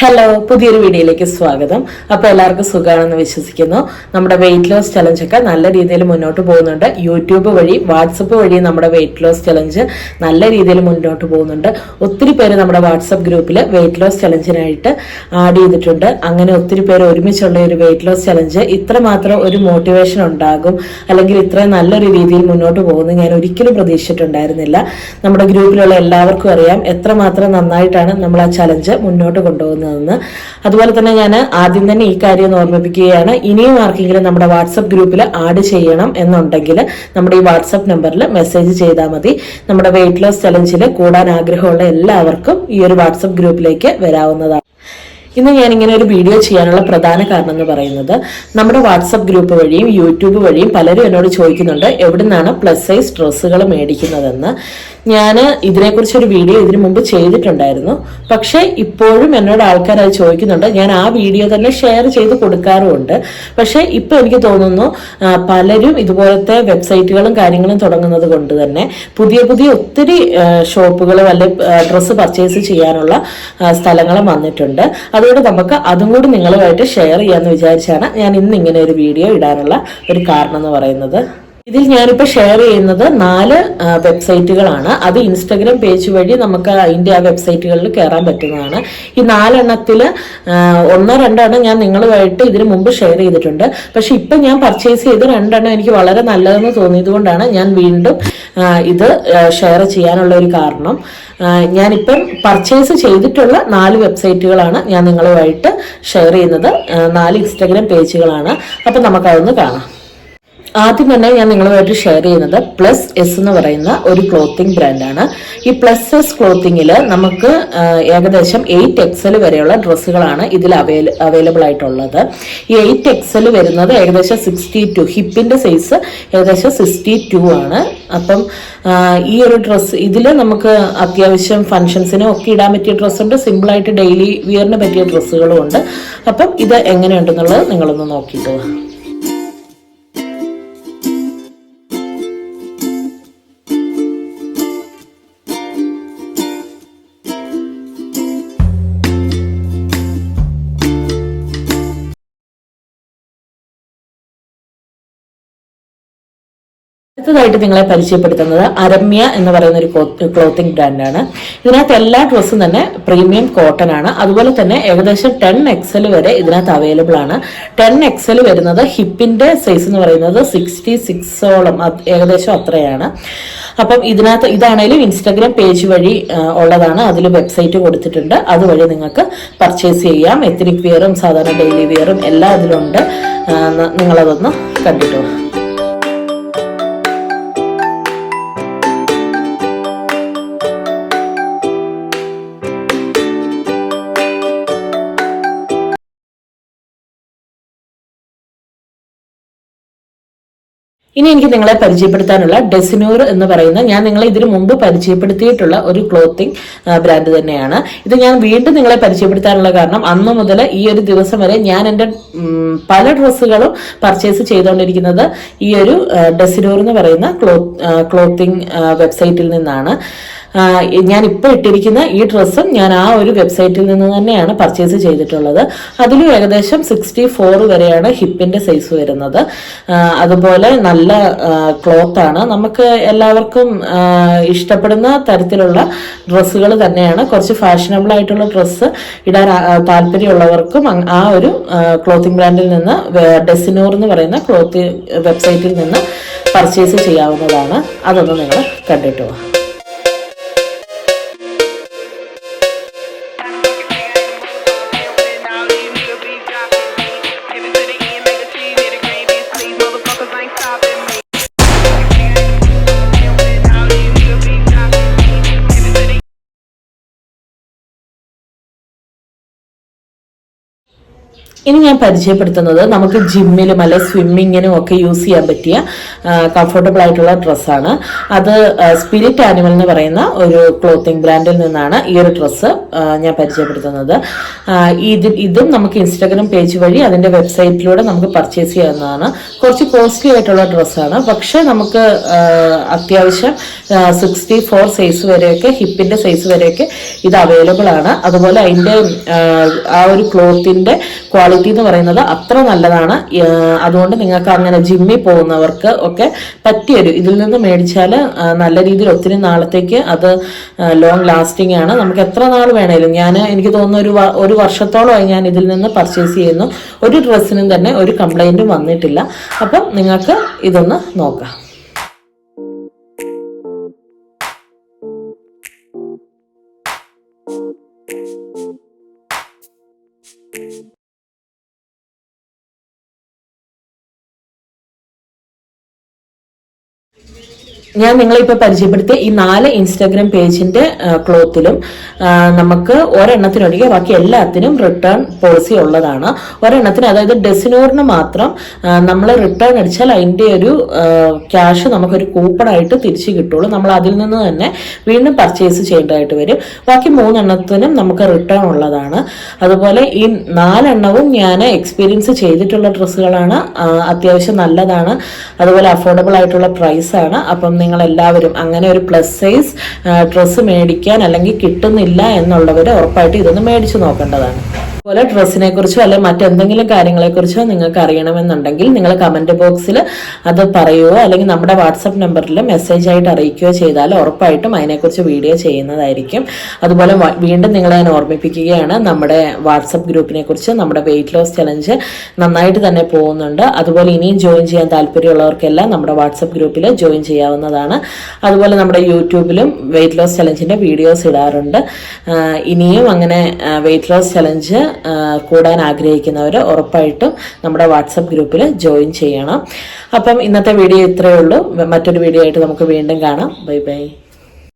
Hello പുതിയൊരു വീഡിയോയിലേക്ക് സ്വാഗതം. അപ്പൊ എല്ലാവർക്കും സുഖമാണെന്ന് വിശ്വസിക്കുന്നു. നമ്മുടെ വെയിറ്റ് ലോസ് ചലഞ്ച് ഒക്കെ നല്ല രീതിയിൽ മുന്നോട്ട് പോകുന്നുണ്ട്. യൂട്യൂബ് വഴി വാട്സപ്പ് വഴി നമ്മുടെ വെയിറ്റ് ലോസ് ചലഞ്ച് നല്ല രീതിയിൽ മുന്നോട്ട് പോകുന്നുണ്ട്. ഒത്തിരി പേര് നമ്മുടെ വാട്സപ്പ് ഗ്രൂപ്പിൽ വെയിറ്റ് ലോസ് ചലഞ്ചിനായിട്ട് ആഡ് ചെയ്തിട്ടുണ്ട്. അങ്ങനെ ഒത്തിരി പേര് ഒരുമിച്ചുള്ള ഒരു വെയിറ്റ് ലോസ് ചലഞ്ച് ഇത്രമാത്രം ഒരു മോട്ടിവേഷൻ ഉണ്ടാകും. അല്ലെങ്കിൽ ഇത്രയും നല്ലൊരു രീതിയിൽ മുന്നോട്ട് പോകുന്നത് ഞാൻ ഒരിക്കലും പ്രതീക്ഷിച്ചിട്ടുണ്ടായിരുന്നില്ല. നമ്മുടെ ഗ്രൂപ്പിലുള്ള എല്ലാവർക്കും അറിയാം എത്രമാത്രം നന്നായിട്ടാണ് നമ്മൾ ആ ചലഞ്ച് മുന്നോട്ട് കൊണ്ടുപോകുന്നതെന്ന് അതുപോലെ തന്നെ ഞാൻ ആദ്യം തന്നെ ഈ കാര്യം ഓർമ്മിപ്പിക്കുകയാണ്. ഇനിയും ആർക്കെങ്കിലും നമ്മുടെ വാട്സപ്പ് ഗ്രൂപ്പിൽ ആഡ് ചെയ്യണം എന്നുണ്ടെങ്കിൽ നമ്മുടെ ഈ വാട്സപ്പ് നമ്പറിൽ മെസ്സേജ് ചെയ്താൽ മതി. നമ്മുടെ വെയിറ്റ് ലോസ് ചലഞ്ചിൽ കൂടാൻ ആഗ്രഹമുള്ള എല്ലാവർക്കും ഈ ഒരു വാട്സപ്പ് ഗ്രൂപ്പിലേക്ക് വരാവുന്നതാണ്. ഇന്ന് ഞാൻ ഇങ്ങനെ ഒരു വീഡിയോ ചെയ്യാനുള്ള പ്രധാന കാരണം എന്ന് പറയുന്നത് നമ്മുടെ വാട്സപ്പ് ഗ്രൂപ്പ് വഴിയും യൂട്യൂബ് വഴിയും പലരും എന്നോട് ചോദിക്കുന്നുണ്ട് എവിടുന്നാണ് പ്ലസ് സൈസ് ഡ്രസ്സുകൾ മേടിക്കുന്നതെന്ന്? ഞാൻ ഇതിനെക്കുറിച്ച് ഒരു വീഡിയോ ഇതിനു മുമ്പ് ചെയ്തിട്ടുണ്ടായിരുന്നു. പക്ഷേ ഇപ്പോഴും എന്നോട് ആൾക്കാർ അത് ചോദിക്കുന്നുണ്ട്. ഞാൻ ആ വീഡിയോ തന്നെ ഷെയർ ചെയ്ത് കൊടുക്കാറുമുണ്ട്. പക്ഷേ ഇപ്പം എനിക്ക് തോന്നുന്നു പലരും ഇതുപോലത്തെ വെബ്സൈറ്റുകളും കാര്യങ്ങളും തുടങ്ങുന്നത് കൊണ്ട് തന്നെ പുതിയ പുതിയ ഒത്തിരി ഷോപ്പുകൾ അല്ലെ ഡ്രസ്സ് പർച്ചേസ് ചെയ്യാനുള്ള സ്ഥലങ്ങളും വന്നിട്ടുണ്ട്. അതുകൊണ്ട് നമുക്ക് അതും കൂടി നിങ്ങളുമായിട്ട് ഷെയർ ചെയ്യാമെന്ന് വിചാരിച്ചാണ് ഞാൻ ഇന്ന് ഇങ്ങനെ ഒരു വീഡിയോ ഇടാനുള്ള ഒരു കാരണം എന്ന് പറയുന്നത്. ഇതിൽ ഞാനിപ്പോൾ ഷെയർ ചെയ്യുന്നത് നാല് വെബ്സൈറ്റുകളാണ് അത് ഇൻസ്റ്റഗ്രാം പേജ് വഴി നമുക്ക് അതിന്റെ ആ വെബ്സൈറ്റുകളിൽ കയറാൻ പറ്റുന്നതാണ്. ഈ നാലെണ്ണത്തിൽ ഒന്നോ രണ്ടോ എണ്ണം ഞാൻ നിങ്ങളുമായിട്ട് ഇതിനു മുമ്പ് ഷെയർ ചെയ്തിട്ടുണ്ട്. പക്ഷെ ഇപ്പം ഞാൻ പർച്ചേസ് ചെയ്ത് രണ്ടെണ്ണം എനിക്ക് വളരെ നല്ലതെന്ന് തോന്നിയതുകൊണ്ടാണ് ഞാൻ വീണ്ടും ഇത് ഷെയർ ചെയ്യാനുള്ള ഒരു കാരണം. ഞാനിപ്പം പർച്ചേസ് ചെയ്തിട്ടുള്ള നാല് വെബ്സൈറ്റുകളാണ് ഞാൻ നിങ്ങളുമായിട്ട് ഷെയർ ചെയ്യുന്നത്. നാല് ഇൻസ്റ്റഗ്രാം പേജുകളാണ് അപ്പം നമുക്കതൊന്ന് കാണാം. ആദ്യം തന്നെ ഞാൻ നിങ്ങളുമായിട്ട് ഷെയർ ചെയ്യുന്നത് പ്ലസ് എസ് എന്ന് പറയുന്ന ഒരു ക്ലോത്തിങ് ബ്രാൻഡാണ് ഈ പ്ലസ് എസ് ക്ലോത്തിങ്ങിൽ നമുക്ക് ഏകദേശം എയ്റ്റ് എക്സൽ വരെയുള്ള ഡ്രസ്സുകളാണ് ഇതിൽ അവൈല അവൈലബിൾ ആയിട്ടുള്ളത്. ഈ എയ്റ്റ് എക്സൽ വരുന്നത് ഏകദേശം സിക്സ്റ്റി ടു ഹിപ്പിന്റെ സൈസ് ഏകദേശം സിക്സ്റ്റി ടു ആണ്. അപ്പം ഈ ഒരു ഡ്രസ്സ് ഇതിൽ നമുക്ക് അത്യാവശ്യം ഫംഗ്ഷൻസിനും ഒക്കെ ഇടാൻ പറ്റിയ ഡ്രസ്സുണ്ട് സിമ്പിളായിട്ട് ഡെയിലി വിയറിന് പറ്റിയ ഡ്രസ്സുകളും ഉണ്ട്. അപ്പം ഇത് എങ്ങനെയുണ്ടെന്നുള്ളത് നിങ്ങളൊന്ന് നോക്കിയിട്ട് അടുത്തതായിട്ട് നിങ്ങളെ പരിചയപ്പെടുത്തുന്നത് അരമ്യ എന്ന് പറയുന്ന ഒരു ക്ലോത്തിങ് ബ്രാൻഡാണ് ഇതിനകത്ത് എല്ലാ ഡ്രസ്സും തന്നെ പ്രീമിയം കോട്ടൺ ആണ്. അതുപോലെ തന്നെ ഏകദേശം ടെൻ എക്സൽ വരെ ഇതിനകത്ത് അവൈലബിൾ ആണ്. ടെൻ എക്സൽ വരുന്നത് ഹിപ്പിന്റെ സൈസ് എന്ന് പറയുന്നത് സിക്സ്റ്റി സിക്സോളം ഏകദേശം അത്രയാണ്. അപ്പം ഇതിനകത്ത് ഇതാണേലും ഇൻസ്റ്റാഗ്രാം പേജ് വഴി ഉള്ളതാണ്. അതിൽ വെബ്സൈറ്റ് കൊടുത്തിട്ടുണ്ട്. അതുവഴി നിങ്ങൾക്ക് പർച്ചേസ് ചെയ്യാം. എത്തിനിക് വിയറും സാധാരണ ഡെയിലി വിയറും എല്ലാം അതിലുണ്ട്. നിങ്ങളതൊന്ന് കണ്ടിട്ട്? ഇനി എനിക്ക് നിങ്ങളെ പരിചയപ്പെടുത്താനുള്ള ഡെസിനൂർ എന്ന് പറയുന്ന ഞാൻ നിങ്ങളെ ഇതിനു മുമ്പ് പരിചയപ്പെടുത്തിയിട്ടുള്ള ഒരു ക്ലോത്തിങ് ബ്രാൻഡ് തന്നെയാണ്. ഇത് ഞാൻ വീണ്ടും നിങ്ങളെ പരിചയപ്പെടുത്താനുള്ള കാരണം അന്ന് മുതൽ ഈ ഒരു ദിവസം വരെ ഞാൻ എന്റെ പല ഡ്രസ്സുകളും പർച്ചേസ് ചെയ്തുകൊണ്ടിരിക്കുന്നത് ഈ ഒരു ഡെസിനൂർ എന്ന് പറയുന്ന ക്ലോ ക്ലോത്തിങ് വെബ്സൈറ്റിൽ നിന്നാണ്. ഞാൻ ഇപ്പോൾ ഇട്ടിരിക്കുന്ന ഈ ഡ്രസ്സും ഞാൻ ആ ഒരു വെബ്സൈറ്റിൽ നിന്ന് തന്നെയാണ് പർച്ചേസ് ചെയ്തിട്ടുള്ളത്. അതിലും ഏകദേശം സിക്സ്റ്റി ഫോർ വരെയാണ് ഹിപ്പിന്റെ സൈസ് വരുന്നത്. അതുപോലെ നല്ല ക്ലോത്ത് ആണ്. നമുക്ക് എല്ലാവർക്കും ഇഷ്ടപ്പെടുന്ന തരത്തിലുള്ള ഡ്രസ്സുകൾ തന്നെയാണ്. കുറച്ച് ഫാഷനബിൾ ആയിട്ടുള്ള ഡ്രസ്സ് ഇടാൻ താല്പര്യമുള്ളവർക്കും ആ ഒരു ക്ലോത്തിങ് ബ്രാൻഡിൽ നിന്ന് ഡെസിനോർ എന്ന് പറയുന്ന ക്ലോത്ത് വെബ്സൈറ്റിൽ നിന്ന് പർച്ചേസ് ചെയ്യാവുന്നതാണ്. അതൊന്ന് നിങ്ങൾ കണ്ടിട്ട് ഇനി ഞാൻ പരിചയപ്പെടുത്തുന്നത് നമുക്ക് ജിമ്മിലും അല്ലെ സ്വിമ്മിങ്ങിനും ഒക്കെ യൂസ് ചെയ്യാൻ പറ്റിയ കംഫർട്ടബിൾ ആയിട്ടുള്ള ഡ്രസ്സാണ് അത് സ്പിരിറ്റ് ആനിമൽ എന്ന് പറയുന്ന ഒരു ക്ലോത്തിങ് ബ്രാൻഡിൽ നിന്നാണ് ഈ ഒരു ഡ്രസ്സ് ഞാൻ പരിചയപ്പെടുത്തുന്നത്. ഇത് ഇതും നമുക്ക് ഇൻസ്റ്റാഗ്രാം പേജ് വഴി അതിന്റെ വെബ്സൈറ്റിലൂടെ നമുക്ക് പർച്ചേസ് ചെയ്യാവുന്നതാണ്. കുറച്ച് കോസ്റ്റ്ലി ആയിട്ടുള്ള ഡ്രസ്സാണ് പക്ഷേ നമുക്ക് അത്യാവശ്യം സിക്സ്റ്റി ഫോർ സൈസ് വരെയൊക്കെ ഹിപ്പിന്റെ സൈസ് വരെയൊക്കെ ഇത് അവൈലബിൾ ആണ്. അതുപോലെ അതിന്റെ ആ, ഒരു ക്ലോത്തിന്റെ ക്വാളിറ്റി എന്ന് പറയുന്നത് അത്ര നല്ലതാണ്. അതുകൊണ്ട് നിങ്ങൾക്ക് അങ്ങനെ ജിമ്മിൽ പോകുന്നവർക്ക് ഒക്കെ പറ്റിയൊരു ഇതിൽ നിന്ന് മേടിച്ചാൽ നല്ല രീതിയിൽ ഒത്തിരി നാളത്തേക്ക് അത് ലോങ് ലാസ്റ്റിംഗ് ആണ്. നമുക്ക് എത്ര നാൾ വേണേലും ഞാൻ എനിക്ക് തോന്നുന്നു ഒരു ഒരു വർഷത്തോളമായി ഞാൻ ഇതിൽ നിന്ന് പർച്ചേസ് ചെയ്യുന്നു. ഒരു ഡ്രസ്സിനും തന്നെ ഒരു കംപ്ലൈന്റും വന്നിട്ടില്ല. അപ്പം നിങ്ങൾക്ക് ഇതൊന്ന് നോക്കാം. ഞാൻ നിങ്ങളെ ഇപ്പൊ പരിചയപ്പെടുത്തിയ ഈ നാല് ഇൻസ്റ്റാഗ്രാം പേജിന്റെ ക്ലോത്തിലും നമുക്ക് ഒരെണ്ണത്തിനൊഴികെ ബാക്കി എല്ലാത്തിനും റിട്ടേൺ പോളിസി ഉള്ളതാണ്. ഒരെണ്ണത്തിന് അതായത് ഡെസിനോറിന് മാത്രം നമ്മൾ റിട്ടേൺ അടിച്ചാൽ അതിന്റെ ഒരു ക്യാഷ് നമുക്കൊരു കൂപ്പൺ ആയിട്ട് തിരിച്ചു കിട്ടുള്ളൂ. നമ്മൾ അതിൽ നിന്ന് തന്നെ വീണ്ടും പർച്ചേസ് ചെയ്യേണ്ടതായിട്ട് വരും. ബാക്കി മൂന്നെണ്ണത്തിനും നമുക്ക് റിട്ടേൺ ഉള്ളതാണ്. അതുപോലെ ഈ നാലെണ്ണവും ഞാൻ എക്സ്പീരിയൻസ് ചെയ്തിട്ടുള്ള ഡ്രസ്സുകളാണ് അത്യാവശ്യം നല്ലതാണ്. അതുപോലെ അഫോർഡബിൾ ആയിട്ടുള്ള പ്രൈസാണ് അപ്പം നിങ്ങൾ എല്ലാവരും അങ്ങനെ ഒരു പ്ലസ് സൈസ് ഡ്രസ്സ് മേടിക്കാൻ അല്ലെങ്കിൽ കിട്ടുന്നില്ല എന്നുള്ളവർ ഉറപ്പായിട്ട് ഇതൊന്ന് മേടിച്ചു നോക്കേണ്ടതാണ്. അതുപോലെ ഡ്രസ്സിനെ കുറിച്ചോ അല്ലെങ്കിൽ മറ്റെന്തെങ്കിലും കാര്യങ്ങളെ കുറിച്ചോ നിങ്ങൾക്ക് അറിയണമെന്നുണ്ടെങ്കിൽ നിങ്ങൾ കമന്റ് ബോക്സിൽ അത് പറയുകയോ അല്ലെങ്കിൽ നമ്മുടെ വാട്സപ്പ് നമ്പറിൽ മെസ്സേജ് ആയിട്ട് അറിയിക്കുകയോ ചെയ്താൽ ഉറപ്പായിട്ടും അതിനെക്കുറിച്ച് വീഡിയോ ചെയ്യുന്നതായിരിക്കും. അതുപോലെ വീണ്ടും നിങ്ങളെ ഞാൻ ഓർമ്മിപ്പിക്കുകയാണ് നമ്മുടെ വാട്സപ്പ് ഗ്രൂപ്പിനെ കുറിച്ച് നമ്മുടെ വെയിറ്റ് ലോസ് ചലഞ്ച് നന്നായിട്ട് തന്നെ പോകുന്നുണ്ട്. അതുപോലെ ഇനിയും ജോയിൻ ചെയ്യാൻ താല്പര്യമുള്ളവർക്കെല്ലാം നമ്മുടെ വാട്സപ്പ് ഗ്രൂപ്പിൽ ജോയിൻ ചെയ്യാവുന്നതാണ്. അതുപോലെ നമ്മുടെ യൂട്യൂബിലും വെയിറ്റ് ലോസ് ചലഞ്ചിന്റെ വീഡിയോസ് ഇടാറുണ്ട്. ഇനിയും അങ്ങനെ വെയിറ്റ് ലോസ് ചലഞ്ച് കൂടാൻ ആഗ്രഹിക്കുന്നവർ ഉറപ്പായിട്ടും നമ്മുടെ വാട്സപ്പ് ഗ്രൂപ്പിൽ ജോയിൻ ചെയ്യണം. അപ്പം ഇന്നത്തെ വീഡിയോ ഇത്രയേ ഉള്ളൂ. മറ്റൊരു വീഡിയോ ആയിട്ട് നമുക്ക് വീണ്ടും കാണാം. Bye bye.